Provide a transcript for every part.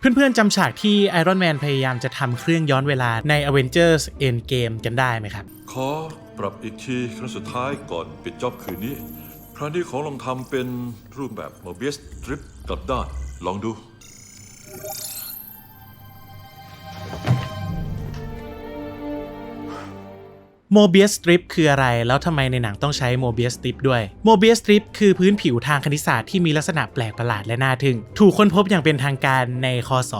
เพื่อนๆจำฉากที่ไอรอนแมนพยายามจะทำเครื่องย้อนเวลาใน Avengers Endgame กันได้ไหมครับ ขอปรับอีกทีครั้งสุดท้ายก่อนปิดจ็อบคืนนี้ ครั้งนี้ขอลองทำเป็นรูปแบบโมเบียสทริปกลับด้านลองดู โมเบียสสตริปคืออะไร แล้วทำไมในหนังต้องใช้โมเบียสสตริปด้วยโมเบียสสตริปคือพื้นผิวทางคณิตศาสตร์ที่มีลักษณะแปลกประหลาดและน่าทึ่ง ถูกค้นพบอย่างเป็นทางการในคศ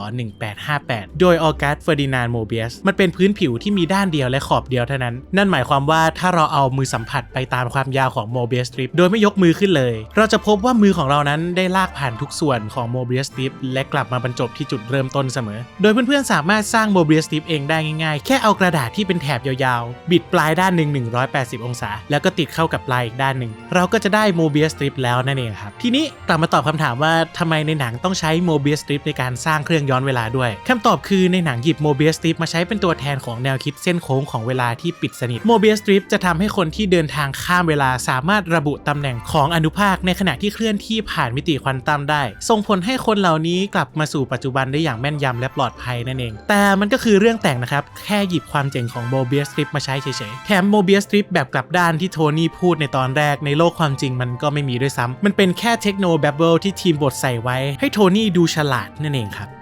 1858 โดยออกัสเฟอร์ดินานโมเบียสมันเป็นพื้นผิวที่มีด้านเดียวและขอบเดียวเท่านั้น นั่นหมายความว่าถ้าเราเอามือสัมผัสไปตามความยาวของโมเบียสสตริปโดยไม่ยกมือขึ้นเลย เราจะพบว่ามือของเรานั้นได้ลากผ่านทุกส่วนของโมเบียสสตริปและกลับมาบรรจบที่จุดเริ่มต้นเสมอ โดยเพื่อนๆสามารถสร้างโมเบียสสตริปเองได้ง่ายๆ แค่เอากระดาษที่เป็นแถบยาวๆบิดปลายด้านหนึ่ง180 องศา แล้วก็ติดเข้ากับปลายอีกด้านหนึ่ง เราก็จะได้โมเบียสสตริปแล้วนั่นเองครับ ทีนี้กลับมาตอบคำถามว่าทำไมในหนังต้องใช้โมเบียสสตริปในการสร้างเครื่องย้อนเวลาด้วยคำตอบคือในหนังหยิบโมเบียสสตริปมาใช้เป็นตัวแทนของแนวคิดเส้นโค้งของเวลาที่ปิดสนิทโมเบียสสตริปจะทำให้คนที่เดินทางข้ามเวลาสามารถระบุตำแหน่งของอนุภาคในขณะที่เคลื่อนที่ผ่านมิติควอนตัมได้ ส่งผลให้คนเหล่านี้กลับมาสู่ปัจจุบันได้อย่างแม่นยำและปลอดภัยนั่นเอง แต่มันก็คือเรื่องแต่งนะครับแค่หยิบความเจ๋งของโมเบียสสตริปมาใช้เฉยแถมโมเบียสสตริปแบบกลับด้านที่โทนี่พูดในตอนแรกในโลกความจริงมันก็ไม่มีด้วยซ้ำมันเป็นแค่เทคโนแบเบิลที่ทีมบทใส่ไว้ ให้โทนี่ดูฉลาดนั่นเองครับ